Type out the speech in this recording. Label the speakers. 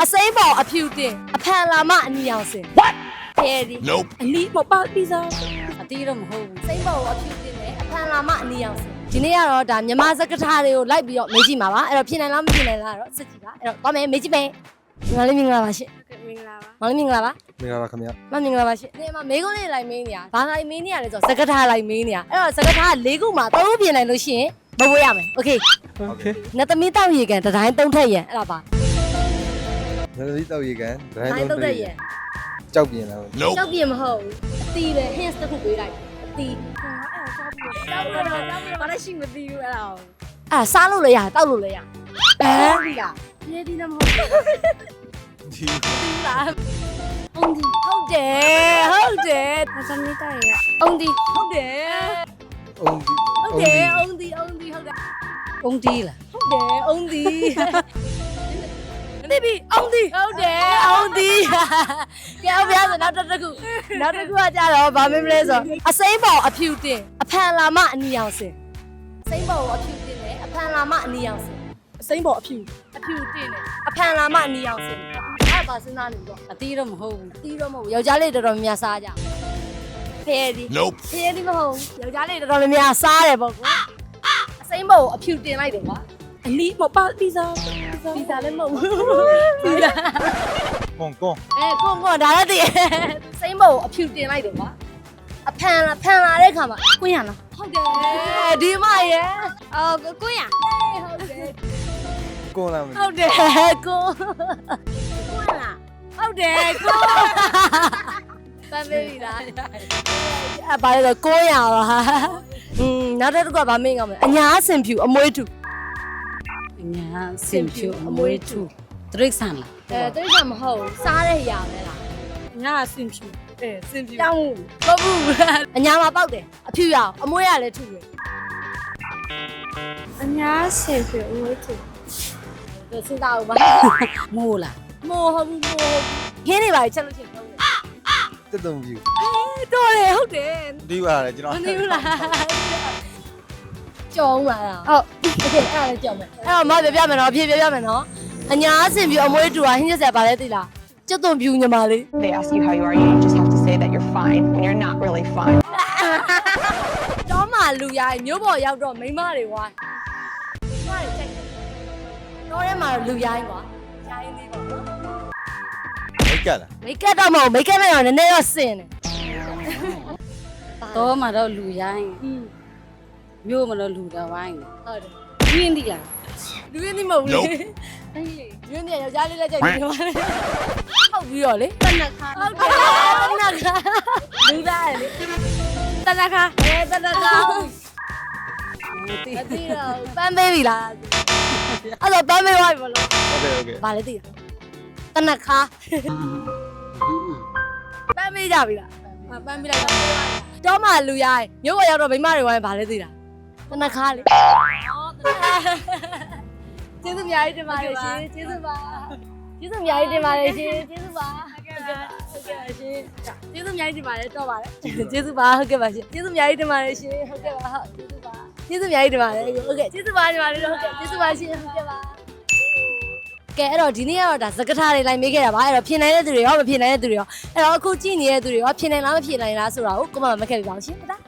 Speaker 1: အစိမ်းပေါ်အဖြူတင်အဖန်လာမအနီအောင်စင် What ဖဲဒီ
Speaker 2: Nope.
Speaker 1: အလီမပေါ့ပြီးစား
Speaker 3: အတီးတော့မဟုတ်ဘူး
Speaker 1: စိမ်းပေါ်အဖြူတင်နဲ့အဖန်လာမအနီအောင်စင်ဒီနေ့ကတော့ဒါမြမစကထာတွေကိုလိုက်ပြီးတော့မေးကြည့်မှာပါအဲ့တော့ဖြစ်နိုင်လားမဖြစ်နိုင်လားတော့စစ်ကြည့်ပါအဲ့တော့သွားမယ်မေးကြည့်မယ်ညီမလေးမင်္ဂလာပါရှင်
Speaker 3: မင်္ဂလာပါ
Speaker 1: မောင်လေးမင်္ဂလာပါ
Speaker 4: မင်္ဂလာပါခင်ဗျာ
Speaker 1: မမင်္ဂလာပါရှင်ဒီမှာမေးခွန်းလေးလိုက်မေးနေရဘာလိုက်မေးနေရလဲဆိုတော့စကထာလိုက်မေးနေရအဲ့တော့စကထာ၄ခုမှာသုံးခုပြင်နိုင်လို့ရှိရင်မဝေးရမယ်โอเค
Speaker 4: โอเค
Speaker 1: နတ်သမီးတောက်ရေကန်တစ်တိုင်းသုံးထက်ရန်အဲ့ဒါပါ
Speaker 4: နည်းနည်းတောက်ရေကန်ဒိုင်း
Speaker 1: တိုင်း
Speaker 4: သုံး
Speaker 1: သုံးထ
Speaker 4: တဲ့
Speaker 1: က်ရန်
Speaker 4: ကြောက်ပြင်းလာ
Speaker 2: Nope.
Speaker 1: ကြောက်ပြင်မဟုတ်ဘူးအတီးပဲ hints တစ်ခုပေးလိုက်အတီး
Speaker 3: တောက်တော့တောက်တော့ဘာလဲရှိမသိဘူးအဲ့ဒါ
Speaker 1: အဲ့စားလို့လည်းရတောက်လို့လည်းရဘန်းဒီလား
Speaker 3: ပြေးဒီနမဟုတ်ဘူး သမီးတိုက်ရ
Speaker 1: ဟုတ်ဒီဟုတ်တယ်
Speaker 4: အုံးဒီ
Speaker 1: ဟုတ်တယ်ဟုတ်ဒီဟုတ်ဒီဟုတ်တယ်
Speaker 3: အုံတီးလား
Speaker 1: ဟုတ်တယ်ဟုတ်ဒီနေပြီအောင်ဒီဟုတ်တယ်အောင်ဒီကဲအောင်ပြဆိုနောက်တစ်ခုနောက်တစ်ခုကကြတော့ဗာမင်းမလဲဆိုအစိမ်းပေါ်အဖြူတင်အဖန်လာမအနီအောင်စင်စိမ်းပေါ်အဖြူတင်တယ်အဖန်လာမအနီအောင်စင်အစိမ်းပေါ်အဖြူအဖြူတင်တယ်အဖန်လာမအနီအောင်စင်အဲ့ဒါစဉ်းစားနေတော့
Speaker 3: အတီးတော့မဟုတ်ဘူး
Speaker 1: တီးတော့မဟုတ်ဘူးယောက်ျားလေးတော်တော်များများစားကြဖဲဒီ
Speaker 2: Nope.
Speaker 1: ဖဲဒီမဟုတ်ဘူးယောက်ျားလေးတော်တော်များများစားတယ်ပေါ့ကွာအစိမ်းပေါ်အဖြူတင်လိုက်တယ်ကွာ အလီမပါပီဇာပီဇာလည်းမဟုတ်ဘူးပီဇာ
Speaker 4: ကွန်ကွန်
Speaker 1: အဲကွန်ကွန်ဒါလည်းတည်စိမ်းပေါ်အဖြူတင်လိုက်တယ်ကွာအဖန်လာဖန်လာတဲ့ခါမှာ
Speaker 3: ကွင်းရလား
Speaker 1: ဟုတ်တယ်ဒီမရဲ့
Speaker 3: အော်ကွင်းရ
Speaker 1: ဟုတ်တယ်
Speaker 4: ကွန်လာမ
Speaker 1: ဟုတ်တယ်ကို
Speaker 3: ကွင်းလား
Speaker 1: ဟုတ်တယ်ကိုပန်းပေးပြီလားအဘာလဲကိုရပါอืมနောက်တစ်ခုကဗာမင်းကောင်းမယ်အညာအစင်ဖြူအမွေးတူ
Speaker 3: အ ညာစင်ဖြူအမွေးထူတရိတ်ဆန်လား
Speaker 1: အဲတိတ်ကမဟုတ်ဘူးစားတဲ့ຢာပဲလား
Speaker 3: ညာစင်ဖြူအဲစင်ဖြူ
Speaker 1: တောင်းဘူးမဟုတ်ဘူးအညာမှာပေါက်တယ်အဖြူရအောင်အမွေးရလည်းထူတယ်
Speaker 5: အညာဆင်ဖြူအဝေးထူ
Speaker 1: ဒါစဉ်းစားအောင်ပါ
Speaker 3: မိုးလား
Speaker 1: မို့ဟုတ်ဘူးမို့ဟုတ်ဘူးခင်းနေပါချက်လို့ချင်းတော့တယ်
Speaker 4: တက်တုံပြူ
Speaker 1: တော်တယ်ဟုတ်တယ်
Speaker 4: ဒီပါလေကျွန်
Speaker 1: မ
Speaker 4: တော်
Speaker 1: သိဘူးလားကြောင်းလာတာဟုတ် โอเคအဲ့ဒါလည်းကြောင်းမယ်အဲ့တော့မပြပြမယ်နော်အဖြေပြပြမယ်နော်အညာအစင်ဖြူအမွေးတူတာဟင်းချက်ဆက်ပါလဲသိလားကျွတ်သွန်ဖြူညီမလေး
Speaker 6: they ask you how you are, you just have to say that you're fine when you're not really fine.
Speaker 1: တော့မှလူရိုင်းမျိုးပေါ်ရောက်တော့မိန်းမတွေဝိုင်းမိန်းမတွေကြိုက်တယ်တော့ထဲမှာလူရိုင်းကွာရိုင်းလေးပေါ့နော်
Speaker 4: မိတ်ကလား
Speaker 1: မိတ်ကပ်တော့မဟုတ်မိတ်ကပ်နဲ့တော့နည်းနည်းတော့စင်တယ်
Speaker 3: တော့မှတော့လူရိုင်း
Speaker 1: อืม
Speaker 3: မျိုးမလို့လူတော်ပိုင်း
Speaker 1: ဟုတ်တယ်လူ
Speaker 3: ရင်းဒီလား
Speaker 1: လူရင်းဒီမဟုတ်ဘူးလေအေးလူရင်းဒီယောက်ျားလေးလက်ကျက်နေပါတယ်ဟုတ်ပြီးတော့လေ
Speaker 3: တနခါ
Speaker 1: ဟုတ်တယ်တနခါလူသားလေတနခါအဲတနခါ
Speaker 3: မသိ
Speaker 1: တော့ပန်းပေးပြီလားအဲ့တော့ပန်းပေးသွားပြီမလို့
Speaker 4: ဟုတ်ကဲ့ဟုတ်ကဲ့
Speaker 1: ဗာလေသိတာတနခါပန်းပေးကြပြီလားပန်းပေးလိုက်တော့မှလူရိုင်းမြို့ပေါ်ရောက်တော့မိမတွေဝိုင်းဗာလေသိတာ တနခါလေကျေးဇူးအများကြီးတင်ပါတယ်ရှင်ကျေးဇူးပါကျေးဇူးအများကြီးတင်ပါတယ်ရှင်ကျေးဇူးပါဟုတ်ကဲ့ပါဟုတ်ကဲ့ပါရှင်ကျေးဇူးအများကြီးတင်ပါတယ်တော့ပါတယ်ကျေးဇူးပါဟုတ်ကဲ့ပါရှင်ကျေးဇူးအများကြီးတင်ပါတယ်ရှင်ဟုတ်ကဲ့ပါဟုတ်ကျေးဇူးပါကျေးဇူးအများကြီးတင်ပါတယ်ဟုတ်ကဲ့ကျေးဇူးပါညီမလေးဟုတ်ကဲ့ကျေးဇူးပါရှင်ဟုတ်ကဲ့ပါကဲအဲ့တော့ဒီနေ့ကတော့ဒါစကထားတွေလိုက်မေးခဲ့တာပါအဲ့တော့ဖြေနိုင်တဲ့သူတွေရောမဖြေနိုင်တဲ့သူတွေရောအဲ့တော့အခုကြည့်နေတဲ့သူတွေရောဖြေနိုင်လားမဖြေနိုင်လားဆိုတာကိုကိုမမမခက်ပြပါအောင်ရှင်ဟုတ်လား